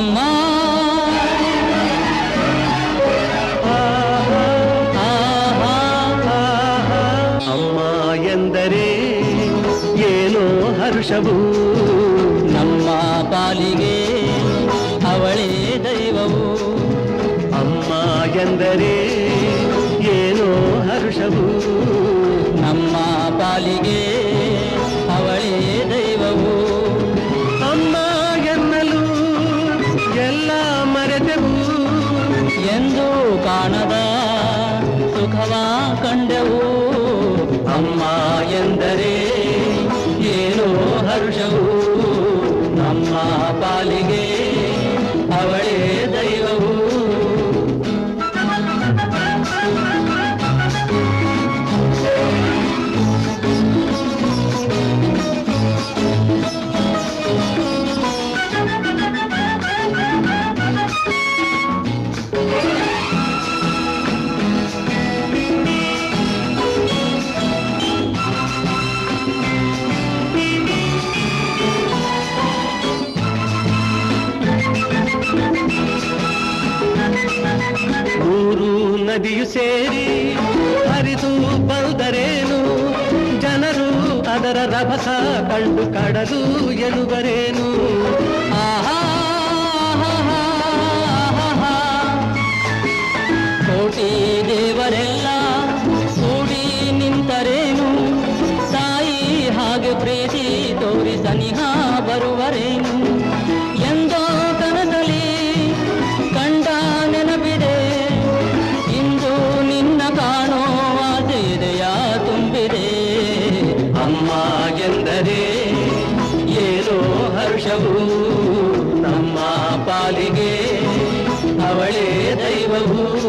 ಅಮ್ಮ ಅಮ್ಮ ಎಂದರೆ ಏನು ಹರ್ಷವು. ನಮ್ಮ ಪಾಲಿಗೆ ಅವಳೇ ದೈವವು. ಅಮ್ಮ ಎಂದರೆ ಏನು ಹರ್ಷವು. ನಮ್ಮ ಪಾಲಿಗೆ ಎಂದು ಕಾಣದ ಸುಖವ ಕಂಡೆವು. ಅಮ್ಮ ಎಂದರೆ ಏನೋ ಹರುಷವು? ನಮ್ಮ ಪಾಲಿಗೆ ಅವಳೇ ನದಿಯು ಸೇರಿ ಹರಿದು ಬಂದರೇನು ಜನರು ಅದರ ರಭಸ ಕಂಡು ಕಡಲು ಆಹಾ ಆಹಾ, ಕೋಟಿ ದೇವರೆಲ್ಲ ಕೂಡಿ ನಿಂತರೇನು? ತಾಯಿ ಹಾಗೆ ಪ್ರೀತಿ ತೋರಿ ಸನಿಹ ಬರುವರೇನು? ದೇಶವು ನಮ್ಮ ಪಾಲಿಗೆ ಅವಳೇ ದೈವವು.